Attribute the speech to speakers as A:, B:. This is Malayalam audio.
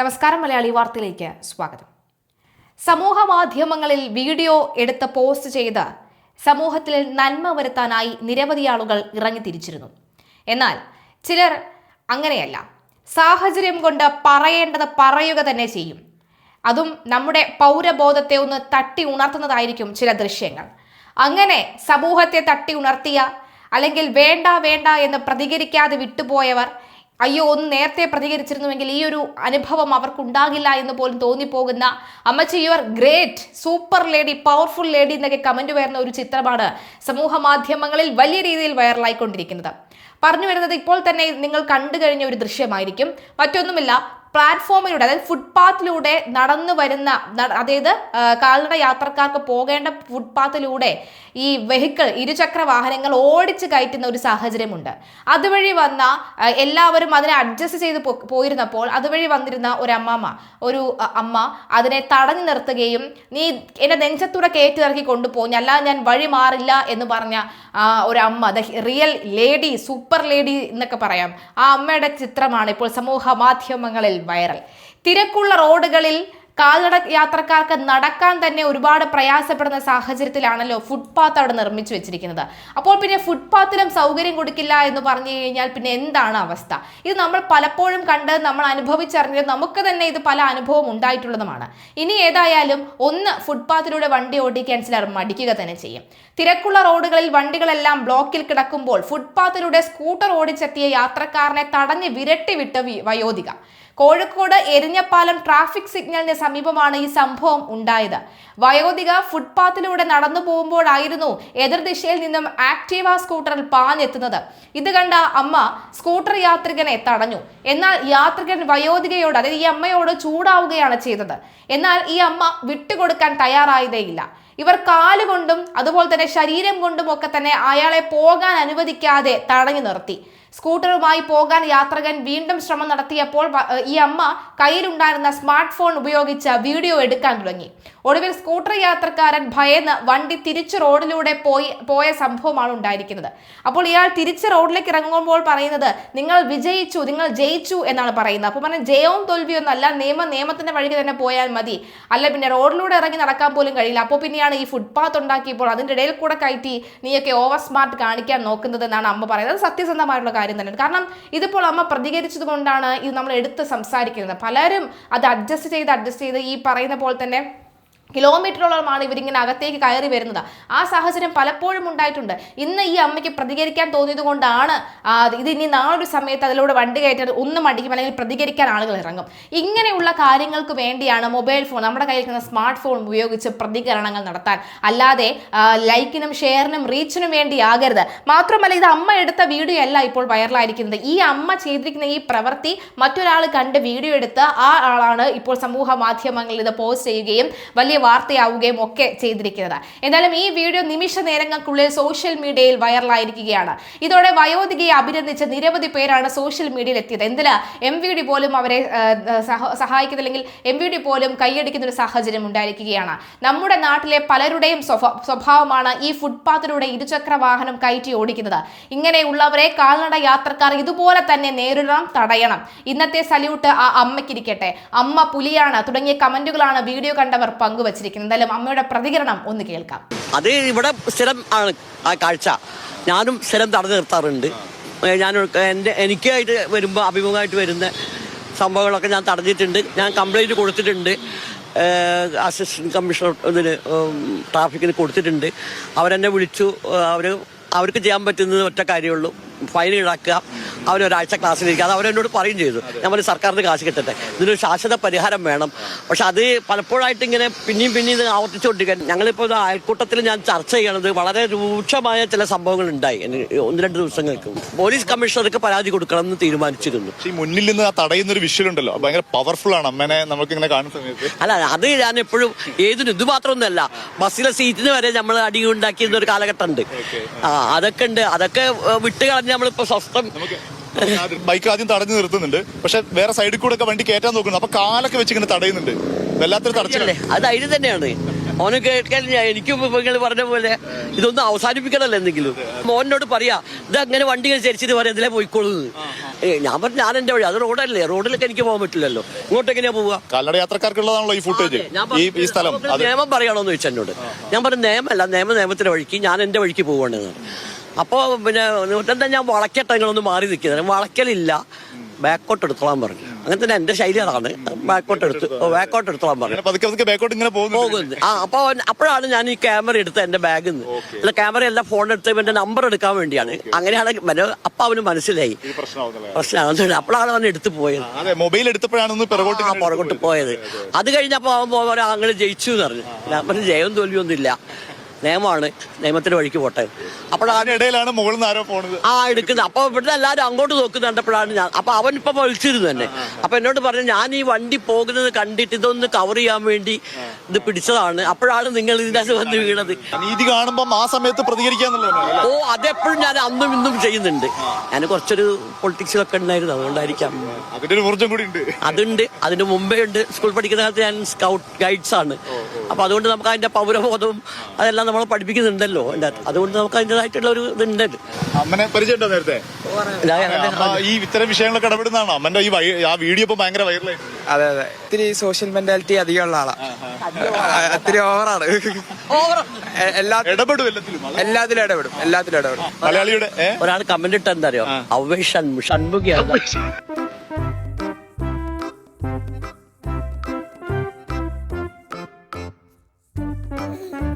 A: നമസ്കാരം മലയാളി വാർത്തയിലേക്ക് സ്വാഗതം. സമൂഹ മാധ്യമങ്ങളിൽ വീഡിയോ എടുത്ത് പോസ്റ്റ് ചെയ്ത് സമൂഹത്തിൽ നന്മ വരുത്താനായി നിരവധി ആളുകൾ ഇറങ്ങി തിരിച്ചിരുന്നു. എന്നാൽ ചിലർ അങ്ങനെയല്ല. സാഹചര്യം കൊണ്ട് പറയേണ്ടത് പറയുക തന്നെ ചെയ്യും. അതും നമ്മുടെ പൗരബോധത്തെ ഒന്ന് തട്ടി ഉണർത്തുന്നതായിരിക്കും ചില ദൃശ്യങ്ങൾ. അങ്ങനെ സമൂഹത്തെ തട്ടി ഉണർത്തിയ അല്ലെങ്കിൽ വേണ്ട വേണ്ട എന്ന് പ്രതികരിക്കാതെ വിട്ടുപോയവർ അയ്യോ ഒന്ന് നേരത്തെ പ്രതികരിച്ചിരുന്നുവെങ്കിൽ ഈ ഒരു അനുഭവം അവർക്കുണ്ടാകില്ല എന്ന് പോലും തോന്നിപ്പോകുന്ന അമ്മച്ചി you are great super lady powerful lady എന്നൊക്കെ കമന്റ് വരുന്ന ഒരു ചിത്രമാണ് സമൂഹ മാധ്യമങ്ങളിൽ വലിയ രീതിയിൽ വൈറലായിക്കൊണ്ടിരിക്കുന്നത് പറഞ്ഞു വരുന്നത് ഇപ്പോൾ തന്നെ നിങ്ങൾ കണ്ടു കഴിഞ്ഞ ഒരു ദൃശ്യമായിരിക്കും. മറ്റൊന്നുമില്ല പ്ലാറ്റ്ഫോമിലൂടെ അതായത് ഫുട്പാത്തിലൂടെ നടന്നു വരുന്ന അതായത് കാൽനട യാത്രക്കാർക്ക് പോകേണ്ട ഫുട്പാത്തിലൂടെ ഈ വെഹിക്കിൾ ഇരുചക്ര വാഹനങ്ങൾ ഓടിച്ച് കയറ്റുന്ന ഒരു സാഹചര്യമുണ്ട്. അതുവഴി വന്ന എല്ലാവരും അതിനെ അഡ്ജസ്റ്റ് ചെയ്ത് പോയിരുന്നപ്പോൾ അതുവഴി വന്നിരുന്ന ഒരു അമ്മാമ്മ ഒരു അമ്മ അതിനെ തടഞ്ഞു നിർത്തുകയും നീ എന്നെ നെഞ്ചത്തൂടെ കയറ്റി ഇറക്കി കൊണ്ടുപോകും അല്ലാതെ ഞാൻ വഴി മാറില്ല എന്ന് പറഞ്ഞ ഒരു അമ്മ the real lady super lady എന്നൊക്കെ പറയാം. ആ അമ്മയുടെ ചിത്രമാണ് ഇപ്പോൾ സമൂഹ മാധ്യമങ്ങളിൽ വൈറൽ. തിരക്കുള്ള റോഡുകളിൽ കാൽനട യാത്രക്കാർക്ക് നടക്കാൻ തന്നെ ഒരുപാട് പ്രയാസപ്പെടുന്ന സാഹചര്യത്തിലാണല്ലോ ഫുട്പാത്ത് അവിടെ നിർമ്മിച്ചു വെച്ചിരിക്കുന്നത്. അപ്പോൾ പിന്നെ ഫുട്പാത്തിലും സൗകര്യം കൊടുക്കില്ല എന്ന് പറഞ്ഞു കഴിഞ്ഞാൽ പിന്നെ എന്താണ് അവസ്ഥ? ഇത് നമ്മൾ പലപ്പോഴും കണ്ട് നമ്മൾ അനുഭവിച്ചറിഞ്ഞത് നമുക്ക് തന്നെ ഇത് പല അനുഭവം ഉണ്ടായിട്ടുള്ളതുമാണ്. ഇനി ഏതായാലും ഒന്ന് ഫുട്പാത്തിലൂടെ വണ്ടി ഓടിക്കാൻ ചിലർ മടിക്കുക തന്നെ ചെയ്യും. തിരക്കുള്ള റോഡുകളിൽ വണ്ടികളെല്ലാം ബ്ലോക്കിൽ കിടക്കുമ്പോൾ ഫുട്പാത്തിലൂടെ സ്കൂട്ടർ ഓടിച്ചെത്തിയ യാത്രക്കാരനെ തടഞ്ഞ് വിരട്ടി വിട്ട വയോധിക. കോഴിക്കോട് എരിഞ്ഞപ്പാലം ട്രാഫിക് സിഗ്നലിന് സമീപമാണ് ഈ സംഭവം ഉണ്ടായത്. വയോധിക ഫുട്പാത്തിലൂടെ നടന്നു പോകുമ്പോഴായിരുന്നു എതിർദിശയിൽ നിന്നും ആക്റ്റീവ സ്കൂട്ടറിൽ പാഞ്ഞെത്തുന്നത്. ഇത് കണ്ട അമ്മ സ്കൂട്ടർ യാത്രികനെ തടഞ്ഞു. എന്നാൽ യാത്രികൻ വയോധികയോട് അതായത് ഈ അമ്മയോട് ചൂടാവുകയാണ് ചെയ്തത്. എന്നാൽ ഈ അമ്മ വിട്ടുകൊടുക്കാൻ തയ്യാറായതേയില്ല. ഇവർ കാലുകൊണ്ടും അതുപോലെ തന്നെ ശരീരം കൊണ്ടും ഒക്കെ തന്നെ അയാളെ പോകാൻ അനുവദിക്കാതെ തടഞ്ഞു നിർത്തി. സ്കൂട്ടറുമായി പോകാൻ യാത്രകൻ വീണ്ടും ശ്രമം നടത്തിയപ്പോൾ ഈ അമ്മ കയ്യിലുണ്ടായിരുന്ന സ്മാർട്ട് ഫോൺ ഉപയോഗിച്ച് വീഡിയോ എടുക്കാൻ തുടങ്ങി. ഒടുവിൽ സ്കൂട്ടർ യാത്രക്കാരൻ ഭയന്ന് വണ്ടി തിരിച്ച് റോഡിലൂടെ പോയി പോയ സംഭവമാണ് ഉണ്ടായിരിക്കുന്നത്. അപ്പോൾ ഇയാൾ തിരിച്ച് റോഡിലേക്ക് ഇറങ്ങുമ്പോൾ പറയുന്നത് നിങ്ങൾ വിജയിച്ചു നിങ്ങൾ ജയിച്ചു എന്നാണ് പറയുന്നത്. അപ്പോൾ പറഞ്ഞാൽ ജയവും തോൽവിയൊന്നല്ല നിയമ നിയമം നിയമത്തിന്റെ വഴിക്ക് തന്നെ പോയാൽ മതി. അല്ല പിന്നെ റോഡിലൂടെ ഇറങ്ങി നടക്കാൻ പോലും കഴിയില്ല. അപ്പോൾ പിന്നെയാണ് ഈ ഫുട്പാത്ത് ഉണ്ടാക്കിയപ്പോൾ അതിന്റെ ഇടയിൽ കൂടെ കയറ്റി നീയൊക്കെ ഓവർ സ്മാർട്ട് കാണിക്കാൻ നോക്കുന്നത് എന്നാണ് അമ്മ പറയുന്നത്. സത്യസന്ധമായിട്ടുള്ള കാര്യം തന്നെയാണ് കാരണം ഇതിപ്പോൾ അമ്മ പ്രതികരിച്ചത് കൊണ്ടാണ് ഇത് നമ്മൾ എടുത്ത് സംസാരിക്കുന്നത്. പലരും അത് അഡ്ജസ്റ്റ് ചെയ്ത് അഡ്ജസ്റ്റ് ചെയ്ത് ഈ പറയുന്ന പോലെ തന്നെ കിലോമീറ്ററോളമാണ് ഇവരിങ്ങനെ അകത്തേക്ക് കയറി വരുന്നത്. ആ സാഹചര്യം പലപ്പോഴും ഉണ്ടായിട്ടുണ്ട്. ഇന്ന് ഈ അമ്മയ്ക്ക് പ്രതികരിക്കാൻ തോന്നിയത് കൊണ്ടാണ് ഇത് ഇനി നാളൊരു സമയത്ത് അതിലൂടെ വണ്ടി കയറ്റാൻ ഒന്നും അടിക്കും അല്ലെങ്കിൽ പ്രതികരിക്കാൻ ആളുകൾ ഇറങ്ങും. ഇങ്ങനെയുള്ള കാര്യങ്ങൾക്ക് വേണ്ടിയാണ് മൊബൈൽ ഫോൺ നമ്മുടെ കയ്യിൽ ഇരിക്കുന്ന സ്മാർട്ട് ഫോൺ ഉപയോഗിച്ച് പ്രതികരണങ്ങൾ നടത്താൻ. അല്ലാതെ ലൈക്കിനും ഷെയറിനും റീച്ചിനും വേണ്ടി ആകരുത്. മാത്രമല്ല ഇത് അമ്മ എടുത്ത വീഡിയോ അല്ല ഇപ്പോൾ വൈറലായിരിക്കുന്നത്. ഈ അമ്മ ചെയ്തിരിക്കുന്ന ഈ പ്രവൃത്തി മറ്റൊരാൾ കണ്ട് വീഡിയോ എടുത്ത് ആ ആളാണ് ഇപ്പോൾ സമൂഹ മാധ്യമങ്ങളിൽ ഇത് പോസ്റ്റ് ചെയ്യുകയും വലിയ വാർത്തയാവുകയും ഒക്കെ ചെയ്തിരിക്കുന്നത്. എന്തായാലും ഈ വീഡിയോ നിമിഷ നേരങ്ങൾക്കുള്ളിൽ സോഷ്യൽ മീഡിയയിൽ വൈറലായിരിക്കുകയാണ്. ഇതോടെ വയോധികയെ അഭിനന്ദിച്ച നിരവധി പേരാണ് സോഷ്യൽ മീഡിയയിൽ എത്തിയത് എന്തിന്? എം വി ഡി പോലും അവരെ സഹായിക്കുന്നില്ലെങ്കിൽ എം വി ഡി പോലും കൈയടിക്കുന്ന ഒരു സാഹചര്യം ഉണ്ടായിരിക്കുകയാണ്. നമ്മുടെ നാട്ടിലെ പലരുടെയും സ്വഭാവമാണ് ഈ ഫുട്പാത്തിലൂടെ ഇരുചക്ര വാഹനം കയറ്റി ഓടിക്കുന്നത്. ഇങ്ങനെയുള്ളവരെ കാൽനട യാത്രക്കാർ ഇതുപോലെ തന്നെ നേരിടണം തടയണം. ഇന്നത്തെ സല്യൂട്ട് ആ അമ്മയ്ക്കിരിക്കട്ടെ. അമ്മ പുലിയാണ്. തുടങ്ങിയ കമന്റുകളാണ് വീഡിയോ കണ്ടവർ പങ്കുവച്ചിരിക്കുന്നത് എന്തായാലും അമ്മയുടെ പ്രതികരണം ഒന്ന് കേൾക്കാം.
B: അത് ഇവിടെ സ്ഥിരം ആണ് ആ കാഴ്ച. ഞാനും സ്ഥിരം തടഞ്ഞു നിർത്താറുണ്ട്. ഞാൻ എന്റെ എനിക്കായിട്ട് വരുമ്പോൾ അഭിമുഖമായിട്ട് വരുന്ന സംഭവങ്ങളൊക്കെ ഞാൻ തടഞ്ഞിട്ടുണ്ട്. ഞാൻ കംപ്ലൈന്റ് കൊടുത്തിട്ടുണ്ട്. അസിസ്റ്റന്റ് കമ്മീഷണർ ഇതിന് ട്രാഫിക്കിന് കൊടുത്തിട്ടുണ്ട്. അവരെന്നെ വിളിച്ചു. അവർ അവർക്ക് ചെയ്യാൻ പറ്റുന്നത് ഒറ്റ കാര്യമുള്ളൂ ഫൈൻ ഈടാക്കുക അവരൊരാഴ്ച ക്ലാസ്സിലിരിക്കുക അത് അവരെന്നോട് പറയും ചെയ്തു. ഞാൻ പറഞ്ഞു സർക്കാരിന് കാശ് കിട്ടട്ടെ. ഇതിനൊരു ശാശ്വത പരിഹാരം വേണം. പക്ഷെ അത് പലപ്പോഴായിട്ട് ഇങ്ങനെ പിന്നെയും പിന്നെയും ഇത് ആവർത്തിച്ചുകൊണ്ടിരിക്കാൻ ഞങ്ങളിപ്പോൾ ഇത് അയൽക്കൂട്ടത്തിൽ ഞാൻ ചർച്ച ചെയ്യണത് വളരെ രൂക്ഷമായ ചില സംഭവങ്ങൾ ഉണ്ടായി. ഒന്ന് രണ്ട് ദിവസങ്ങൾക്ക്. പോലീസ് കമ്മീഷണർക്ക് പരാതി കൊടുക്കണം എന്ന് തീരുമാനിച്ചിരുന്നു.
C: ഈ മുന്നിൽ നിന്ന് തടയുന്ന ഒരു വിഷ്വൽ ഉണ്ടല്ലോ. ഭയങ്കര പവർഫുൾ ആണ്. അമ്മേനെ നമുക്ക് ഇങ്ങനെ കാണുന്ന സമയത്ത്.
B: അല്ല അത് ഞാൻ എപ്പോഴും ഏതിനും ഇത് മാത്രമൊന്നുമല്ല. ബസ്സിലെ സീറ്റിന് വരെ നമ്മൾ അടി ഉണ്ടാക്കിയിരുന്ന ഒരു കാലഘട്ടം ഉണ്ട് ആ അതൊക്കെ ഉണ്ട്. അതൊക്കെ ഏഹ്, വിട്ട് കളഞ്ഞ് നമ്മളിപ്പോ സ്വസ്ഥം.
C: ബൈക്ക് ആദ്യം തടഞ്ഞു നിർത്തുന്നുണ്ട്. പക്ഷെ വേറെ സൈഡിൽ കൂടെ ഒക്കെ വണ്ടി കയറ്റാൻ നോക്കുന്നു അപ്പൊ കാലൊക്കെ വെച്ച് ഇങ്ങനെ തടയുന്നുണ്ട്. വല്ലാത്തൊരു തടച്ചല്ലേ
B: അത് അതിന് തന്നെയാണ്. മോനെ കേൾക്കാൻ എനിക്കും നിങ്ങൾ പറഞ്ഞ പോലെ ഇതൊന്നും അവസാനിപ്പിക്കണല്ലോ എന്തെങ്കിലും. മോനോട് പറയാ ഇത് അങ്ങനെ വണ്ടി ചരിച്ചിട്ട് പറയാം ഇതിലെ പോയിക്കൊള്ളുന്നത് ഞാൻ പറഞ്ഞു ഞാൻ എന്റെ വഴി അത് റോഡല്ലേ? റോഡിലൊക്കെ എനിക്ക് പോകാൻ പറ്റില്ലല്ലോ. ഇങ്ങോട്ട് എങ്ങനെയാ പോവുക?
C: കാൽനട യാത്രക്കാർക്കുള്ളതാണല്ലോ ഈ ഫുട്ടേജ് ഈ സ്ഥലം.
B: നിയമം പറയണോന്ന് ചോദിച്ചു എന്നോട്. ഞാൻ പറഞ്ഞു നിയമമല്ല നിയമ നിയമത്തിന്റെ വഴിക്ക് ഞാൻ എന്റെ വഴിക്ക് പോവാണെന്ന് അപ്പോ പിന്നെ എന്താ ഞാൻ വളക്കട്ടെ നിങ്ങളൊന്ന് മാറി നിൽക്കുന്നത് വളക്കലില്ല ബാക്കോട്ട് എടുത്തോളാൻ പറഞ്ഞു. അങ്ങനെ തന്നെ എന്റെ ശൈലി അതാണ്. ബാക്കോട്ട് എടുത്ത് ബാക്കോട്ട് എടുത്തോളാൻ പറഞ്ഞു.
C: പതുക്കെ പതുക്കെ ബാക്കോട്ട് ഇങ്ങനെ പോകുന്നു
B: ആ അപ്പൊ അവൻ- അപ്പോഴാണ് ഞാൻ ഈ ക്യാമറ എടുത്ത് എന്റെ ബാഗിൽ നിന്ന് അല്ല ക്യാമറ എല്ലാം ഫോൺ എടുത്ത് എന്റെ നമ്പർ എടുക്കാൻ വേണ്ടിയാണ്. അങ്ങനെയാണ് അപ്പൊ അവന് മനസ്സിലായി. പ്രശ്നമാണ് അപ്പോഴാണ് അവൻ എടുത്തു പോയത്.
C: മൊബൈൽ എടുത്തപ്പോഴാണ് പിറകോട്ട്
B: പോയത്. അത് കഴിഞ്ഞപ്പോ അവൻ പോകാൻ അങ്ങനെ ജയിച്ചു എന്ന് പറഞ്ഞു. ഞാൻ പറഞ്ഞു ജയവും തോൽവിയൊന്നും ഇല്ല നിയമമാണ് നിയമത്തിന്റെ വഴിക്ക് പോട്ടെ. അപ്പോഴാണ്
C: അതിനിടയിലാണ് മുകളിൽ നിന്ന് ആരോ പോണത്.
B: ആ എടുക്കുന്നത്. അപ്പൊ ഇവിടുത്തെ എല്ലാരും അങ്ങോട്ട് നോക്കുന്ന കണ്ടപ്പോഴാണ് ഞാൻ അപ്പൊ അവൻ ഇപ്പൊ വിളിച്ചിരുന്നു തന്നെ അപ്പൊ എന്നോട് പറഞ്ഞു ഞാൻ ഈ വണ്ടി പോകുന്നത് കണ്ടിട്ട് ഇതൊന്ന് കവർ ചെയ്യാൻ വേണ്ടി ഇത് പിടിച്ചതാണ്. അപ്പോഴാണ് നിങ്ങൾ ഇതിനകത്ത് വന്ന് വീണത്.
C: നീതി കാണുമ്പോൾ ആ സമയത്ത് പ്രതികരിക്കാന്നുള്ളത്
B: ഓ അതെപ്പോഴും ഞാൻ അന്നും ഇന്നും ചെയ്യുന്നുണ്ട്. ഞാൻ കുറച്ചൊരു പൊളിറ്റിക്സിലൊക്കെ ഉണ്ടായിരുന്നു അതുകൊണ്ടായിരിക്കാം.
C: അതിന്റെ ഊർജം കൂടി ഉണ്ട്.
B: അതുണ്ട്. അതിന് മുമ്പേ ഉണ്ട്. സ്കൂൾ പഠിക്കുന്ന കാലത്ത് ഞാൻ സ്കൗട്ട് ഗൈഡ്സ് ആണ്. അപ്പൊ അതുകൊണ്ട് നമുക്ക് അതിന്റെ പൗരബോധവും അതെല്ലാം നമ്മൾ പഠിപ്പിക്കുന്നുണ്ടല്ലോ അതുകൊണ്ട് നമുക്ക് അതിന്റെതായിട്ടുള്ള ഒരു ഇതുണ്ട്.
C: അമ്മനെ പരിചയമുണ്ടോ നേരത്തെ? ഈ ഇത്തരം വിഷയങ്ങളൊക്കെ ഇടപെടുന്നതാണോ? അമ്മന്റെ ഈ ആ വീഡിയോ ഇപ്പൊ ഭയങ്കര വൈറലായി
D: അതെ അതെ. ഇത്തിരി സോഷ്യൽ മെന്റാലിറ്റി അധികമുള്ള ആളാ. ഇത്തിരി ഓവറാണ്
C: എല്ലാത്തിലും
D: ഇടപെടും. എല്ലാത്തിലും ഇടപെടും.
C: മലയാളിയുടെ
B: ഒരാൾ കമന്റ് ഇട്ടെന്താ അറിയോ? അവേ ഷൺമുഖിയാണ് Thank you.